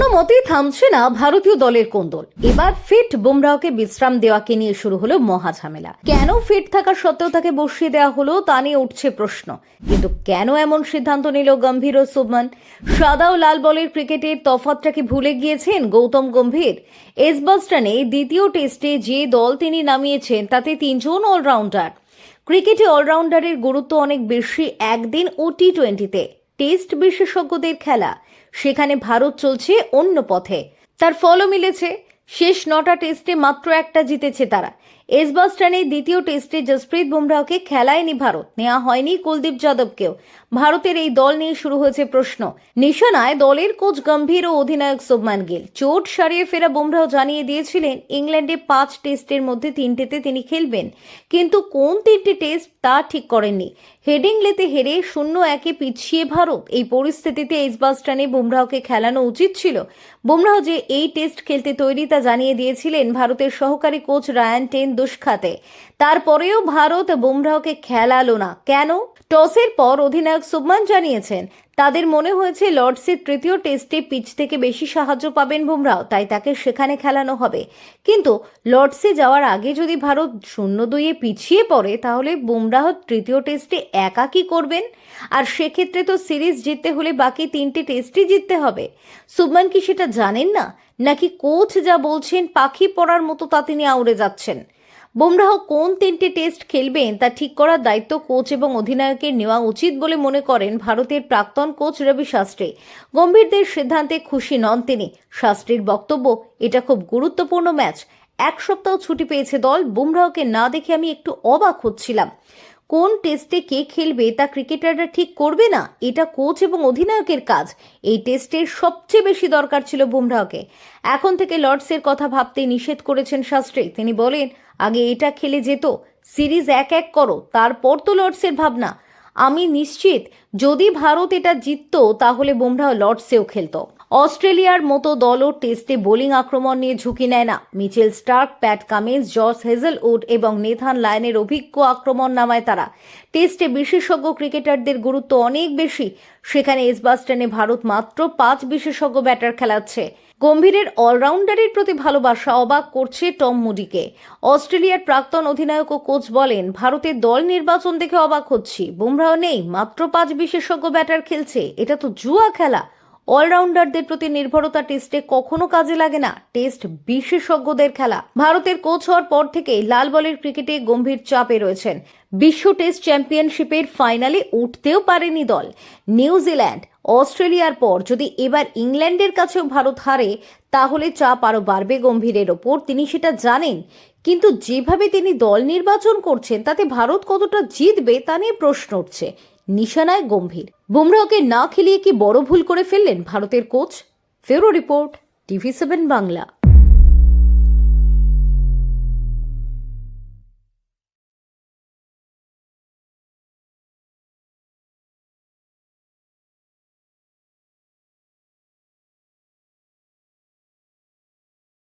কোনো মতেই থামছে না ভারতীয় দলের কোন্দল। এবার ফিট বুমরাহকে বিশ্রাম দেওয়াকে নিয়ে শুরু হলো মহা ঝামেলা। কেন ফিট থাকা সত্ত্বেও তাকে বসিয়ে দেওয়া হলো তা নিয়ে উঠছে প্রশ্ন। কিন্তু কেন এমন সিদ্ধান্ত নিল গম্ভীর ও সুবমান সাদা ও লাল বলের ক্রিকেটের তফাতটা কি ভুলে গিয়েছেন গৌতম গম্ভীর? এসবাস্টানে দ্বিতীয় টেস্টে যে দল তিনি নামিয়েছেন, তাতে তিনজন অলরাউন্ডার। ক্রিকেটে অলরাউন্ডারের গুরুত্ব অনেক বেশি একদিন ও টি টোয়েন্টিতে টেস্ট বিশেষজ্ঞদের খেলা। সেখানে ভারত চলছে অন্য পথে। তার ফলও মিলেছে। শেষ নটা টেস্টে মাত্র একটা জিতেছে তারা। এসবাস্টানে দ্বিতীয় টেস্টে জসপ্রীত বুমরাহকে খেলায়নি ভারত। নেওয়া হয়নি কুলদীপ যাদবকেও। ভারতের এই দল নিয়ে শুরু হয়েছে প্রশ্ন। নিশানায় দলের কোচ গম্ভীর ও অধিনায়ক শুভমান গিল। চোট সারিয়ে ফেরা বুমরাহ জানিয়ে দিয়েছিলেন, ইংল্যান্ডে পাঁচ টেস্টের মধ্যে তিনটেতে তিনি খেলবেন। কিন্তু কোন তিনটে টেস্ট তা ঠিক করেননি। হেডিংলেতে হেরে শূন্য একে পিছিয়ে ভারত। এই পরিস্থিতিতে ইসবাস্টানে বুমরাহকে খেলানো উচিত ছিল। বুমরাহ যে এই টেস্ট খেলতে তৈরি তা জানিয়ে দিয়েছিলেন ভারতের সহকারী কোচ রায়ান টেন দুষ্খাতে তারপরেও ভারত বুমরাহকে খেলালো না। কেন? টসের পর অধিনায়ক সুবমান জানিয়েছেন, তাদের মনে হয়েছে লর্ডসের তৃতীয় টেস্টে পিচ থেকে বেশি সাহায্য পাবেন বুমরাহ, তাই তাকে সেখানে খেলানো হবে। কিন্তু লর্ডসে যাওয়ার আগে যদি ভারত শূন্য দুইয়ে পিছিয়ে পড়ে, তাহলে বুমরাহ তৃতীয় টেস্টে একা কি করবেন? আর সেক্ষেত্রে তো সিরিজ জিততে হলে বাকি তিনটে টেস্টই জিততে হবে। সুবমান কি সেটা জানেন না? নাকি কোচ যা বলছেন পাখি পড়ার মতো তা তিনি আউড়ে যাচ্ছেন? বুমরাহ কোন তিনটে টেস্ট খেলবেন তা ঠিক করার দায়িত্ব কোচ এবং অধিনায়কের নেওয়া উচিত বলে মনে করেন ভারতের প্রাক্তন কোচ রবি শাস্ত্রী। গম্ভীরদের সিদ্ধান্তে খুশি নন তিনি। শাস্ত্রীর বক্তব্য, এটা খুব গুরুত্বপূর্ণ ম্যাচ। এক সপ্তাহ ছুটি পেয়েছে দল, বুমরাহকে না দেখে আমি একটু অবাক হচ্ছিলাম। কোন টেস্টে কে খেলবে তা ক্রিকেটাররা ঠিক করবে না? এটা কোচ এবং অধিনায়কের কাজ। এই টেস্টের সবচেয়ে বেশি দরকার ছিল বুমরাহকে। এখন থেকে লর্ডসের কথা ভাবতে নিষেধ করেছেন শাস্ত্রী। তিনি বলেন আগে এটা খেলে যেত। সিরিজ এক এক করো, তারপর তো লর্ডসের ভাবনা। আমি নিশ্চিত, যদি ভারত এটা জিততো, তাহলে বুমরাহ লর্ডসেও খেলতো। অস্ট্রেলিয়ার মতো দলও টেস্টে বোলিং আক্রমণ নিয়ে ঝুঁকি নেয় না। Mitchell Starc, Pat Cummins, George Hazlewood এবং নেথান লায়নের অভিজ্ঞ আক্রমণ নামায় তারা। টেস্টে বিশেষজ্ঞ ক্রিকেটারদের গুরুত্ব অনেক বেশি। সেখানে এসবাস্টানে ভারত মাত্র পাঁচ বিশেষজ্ঞ ব্যাটার খেলাচ্ছে। গম্ভীরের অলরাউন্ডারের প্রতি ভালোবাসা অবাক করছে টম মুডিকে। অস্ট্রেলিয়ার প্রাক্তন অধিনায়ক ও কোচ বলেন, ভারতের দল নির্বাচন দেখে অবাক হচ্ছি। বুমরাও নেই, মাত্র পাঁচ বিশেষজ্ঞ ব্যাটার খেলছে। এটা তো জুয়া খেলা। অলরাউন্ডারদের প্রতি নির্ভরতা টেস্টে কখনো কাজে লাগে না। টেস্ট বিশেষজ্ঞদের খেলা। ভারতের কোচ হওয়ার পর থেকেই লাল বলের ক্রিকেটে গম্ভীর চাপে রয়েছেন। বিশ্ব টেস্ট চ্যাম্পিয়নশিপের ফাইনালে উঠতেও পারেনি দল। নিউজিল্যান্ড, অস্ট্রেলিয়ার পর যদি এবার ইংল্যান্ডের কাছেও ভারত হারে, তাহলে চাপ আরও বাড়বে গম্ভীরের ওপর, তিনি সেটা জানেন। কিন্তু যেভাবে তিনি দল নির্বাচন করছেন, তাতে ভারত কতটা জিতবে, তা নিয়ে প্রশ্ন উঠছে। নিশানায় গম্ভীর। বুমরাহকে না খেলিয়ে কি বড় ভুল করে ফেললেন ভারতের কোচ? ফেরো রিপোর্ট, টিভি সেভেন বাংলা।